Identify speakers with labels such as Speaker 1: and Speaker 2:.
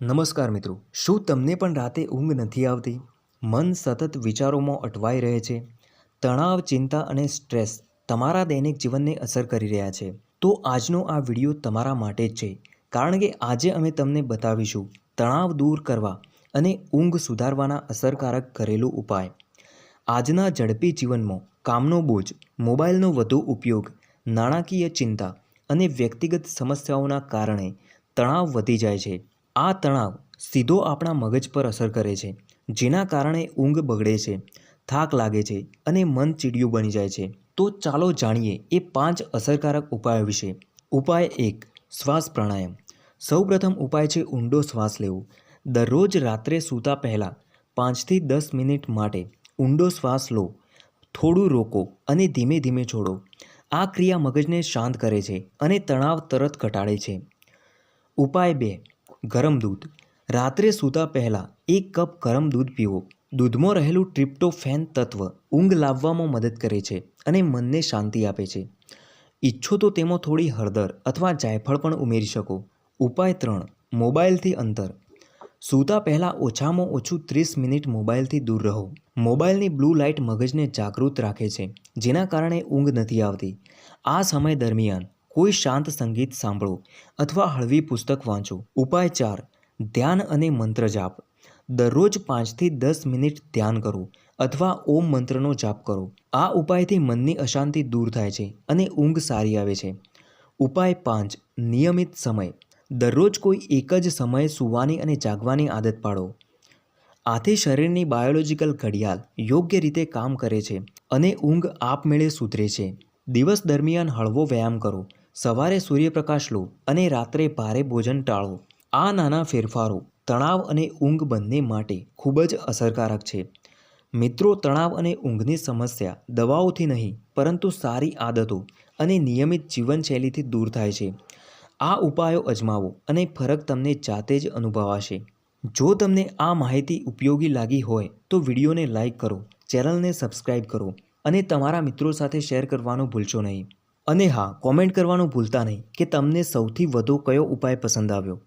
Speaker 1: નમસ્કાર મિત્રો, શું તમને પણ રાતે ઊંઘ નથી આવતી? મન સતત વિચારોમાં અટવાઈ રહે છે. તણાવ, ચિંતા અને સ્ટ્રેસ તમારા દૈનિક જીવનને અસર કરી રહ્યા છે. તો આજનો આ વીડિયો તમારા માટે જ છે. કારણ કે આજે અમે તમને બતાવીશું તણાવ દૂર કરવા અને ઊંઘ સુધારવાના અસરકારક ઘરેલું ઉપાય. આજના ઝડપી જીવનમાં કામનો બોજ, મોબાઈલનો વધુ ઉપયોગ, નાણાકીય ચિંતા અને વ્યક્તિગત સમસ્યાઓના કારણે તણાવ વધી જાય છે. આ તણાવ સીધો આપણા મગજ પર અસર કરે છે, જેના કારણે ઊંઘ બગડે છે, થાક લાગે છે અને મન ચીડિયું બની જાય છે. તો ચાલો જાણીએ એ પાંચ અસરકારક ઉપાયો વિશે. ઉપાય એક, શ્વાસ પ્રાણાયામ. સૌપ્રથમ ઉપાય છે ઊંડો શ્વાસ લેવો. દરરોજ રાત્રે સૂતા પહેલાં પાંચથી દસ મિનિટ માટે ઊંડો શ્વાસ લો. થોડું રોકો અને ધીમે ધીમે છોડો. આ ક્રિયા મગજને શાંત કરે છે અને તણાવ તરત ઘટાડે છે. ઉપાય બે ગરમ દૂધ. રાત્રે સૂતા પહેલાં એક કપ ગરમ દૂધ પીવો. દૂધમાં રહેલું ટ્રિપ્ટોફેન તત્વ ઊંઘ લાવવામાં મદદ કરે છે અને મનને શાંતિ આપે છે. ઈચ્છો તો તેમાં થોડી હળદર અથવા જાયફળ પણ ઉમેરી શકો. ઉપાય ત્રણ, મોબાઈલથી અંતર. સૂતા પહેલાં ઓછામાં ઓછું ત્રીસ મિનિટ મોબાઈલથી દૂર રહો. મોબાઈલની બ્લુ લાઇટ મગજને જાગૃત રાખે છે, જેના કારણે ઊંઘ નથી આવતી. આ સમય દરમિયાન કોઈ શાંત સંગીત સાંભળો અથવા હળવી પુસ્તક વાંચો. ઉપાય ચાર, ધ્યાન અને મંત્ર જાપ. દરરોજ પાંચથી દસ મિનિટ ધ્યાન કરો અથવા ઓમ મંત્રનો જાપ કરો. આ ઉપાયથી મનની અશાંતિ દૂર થાય છે અને ઊંઘ સારી આવે છે. ઉપાય પાંચ, નિયમિત સમય. દરરોજ કોઈ એક જ સમયે સૂવાની અને જાગવાની આદત પાડો. આથી શરીરની બાયોલોજિકલ ઘડિયાળ યોગ્ય રીતે કામ કરે છે અને ઊંઘ આપમેળે સુધરે છે. દિવસ દરમિયાન હળવો વ્યાયામ કરો સવારે સૂર્યપ્રકાશ લો અને રાત્રે ભારે ભોજન ટાળો. આ નાના ફેરફારો તણાવ અને ઊંઘ બંને માટે ખૂબ જ અસરકારક છે. મિત્રો, તણાવ અને ઊંઘની સમસ્યા દવાઓથી નહીં, પરંતુ સારી આદતો અને નિયમિત જીવનશૈલીથી દૂર થાય છે. આ ઉપાયો અજમાવો અને ફરક તમને જાતે જ અનુભવાશે. જો તમને આ માહિતી ઉપયોગી લાગી હોય, તો વિડીયોને લાઇક કરો, ચેનલને સબસ્ક્રાઈબ કરો અને તમારા મિત્રો સાથે શેર કરવાનું ભૂલશો નહીં. અને હા કોમેન્ટ કરવાનું ભૂલતા નહીં કે તમને સૌથી વધુ કયો ઉપાય પસંદ આવ્યો?